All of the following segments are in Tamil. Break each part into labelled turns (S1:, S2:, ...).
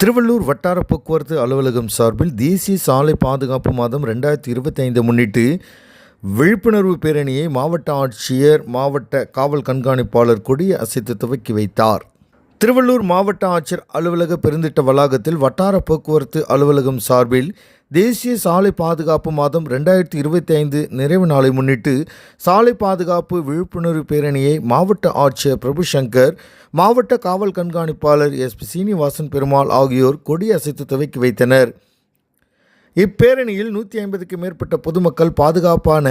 S1: திருவள்ளூர் வட்டார போக்குவரத்து அலுவலகம் சார்பில் தேசிய சாலை பாதுகாப்பு மாதம் ரெண்டாயிரத்தி இருபத்தி ஐந்து முன்னிட்டு விழிப்புணர்வு பேரணியை மாவட்ட ஆட்சியர் மாவட்ட காவல் கண்காணிப்பாளர் கொடி அசைத்து துவக்கி வைத்தார். திருவள்ளூர் மாவட்ட ஆட்சியர் அலுவலக பெருந்திட்ட வளாகத்தில் வட்டார போக்குவரத்து அலுவலகம் சார்பில் தேசிய சாலை பாதுகாப்பு மாதம் ரெண்டாயிரத்தி இருபத்தி ஐந்து நிறைவு நாளை முன்னிட்டு சாலை பாதுகாப்பு விழிப்புணர்வு பேரணியை மாவட்ட ஆட்சியர் பிரபு சங்கர் மாவட்ட காவல் கண்காணிப்பாளர் எஸ் பி சீனிவாசன் பெருமாள் ஆகியோர் கொடி அசைத்து துவக்கி வைத்தனர். இப்பேரணியில் நூற்றி ஐம்பதுக்கு மேற்பட்ட பொதுமக்கள் பாதுகாப்பான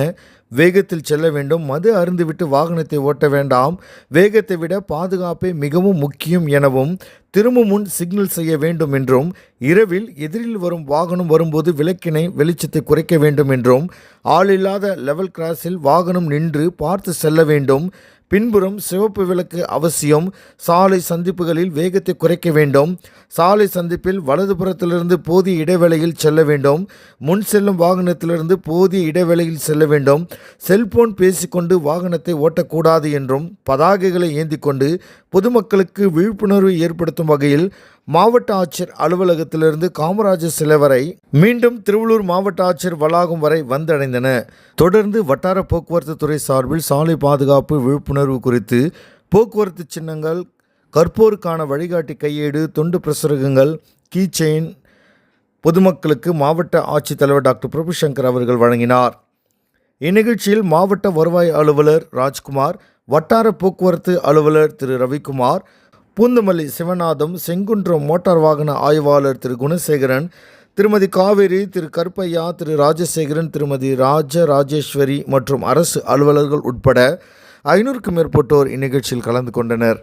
S1: வேகத்தில் செல்ல வேண்டும். மது அருந்துவிட்டு வாகனத்தை ஓட்ட வேண்டாம். வேகத்தை விட பாதுகாப்பே மிகவும் முக்கியம் எனவும் திரும்பும் முன் சிக்னல் செய்ய வேண்டும் என்றும் இரவில் எதிரில் வரும் வாகனம் வரும்போது விளக்கினை வெளிச்சத்தை குறைக்க வேண்டும் என்றும் ஆளில்லாத லெவல் கிராஸில் வாகனம் நின்று பார்த்து செல்ல வேண்டும். பின்புறம் சிவப்பு விளக்கு அவசியம். சாலை சந்திப்புகளில் வேகத்தை குறைக்க வேண்டும். சாலை சந்திப்பில் வலதுபுறத்திலிருந்து போதிய இடைவேளையில் செல்ல வேண்டும். முன் செல்லும் வாகனத்திலிருந்து போதிய இடைவேளையில் செல்ல வேண்டும். செல்போன் பேசிக்கொண்டு வாகனத்தை ஓட்டக்கூடாது என்றும் பதாகைகளை ஏந்தி கொண்டு பொதுமக்களுக்கு விழிப்புணர்வு ஏற்படுத்தும் வகையில் மாவட்ட ஆட்சியர் அலுவலகத்திலிருந்து காமராஜர் சிலை வரை மீண்டும் திருவள்ளூர் மாவட்ட ஆட்சியர் வளாகம் வரை வந்தடைந்தன. தொடர்ந்து வட்டார போக்குவரத்து துறை சார்பில் சாலை பாதுகாப்பு விழிப்புணர்வு குறித்து போக்குவரத்து சின்னங்கள் கற்போருக்கான வழிகாட்டி கையேடு தொண்டு பிரசுரகங்கள் கீ செயின் பொதுமக்களுக்கு மாவட்ட ஆட்சித்தலைவர் டாக்டர் பிரபுசங்கர் அவர்கள் வழங்கினார். இந்நிகழ்ச்சியில் மாவட்ட வருவாய் அலுவலர் ராஜ்குமார் வட்டார போக்குவரத்து அலுவலர் திரு ரவிக்குமார் பூந்தமல்லி சிவநாதம் செங்குன்றம் மோட்டார் வாகன ஆய்வாளர் திரு. குணசேகரன் திருமதி காவேரி திரு. கருப்பையா திரு. ராஜசேகரன் திருமதி ராஜ ராஜேஸ்வரி மற்றும் அரசு அலுவலர்கள் உட்பட ஐநூறுக்கும் மேற்பட்டோர் இந்நிகழ்ச்சியில் கலந்து கொண்டனர்.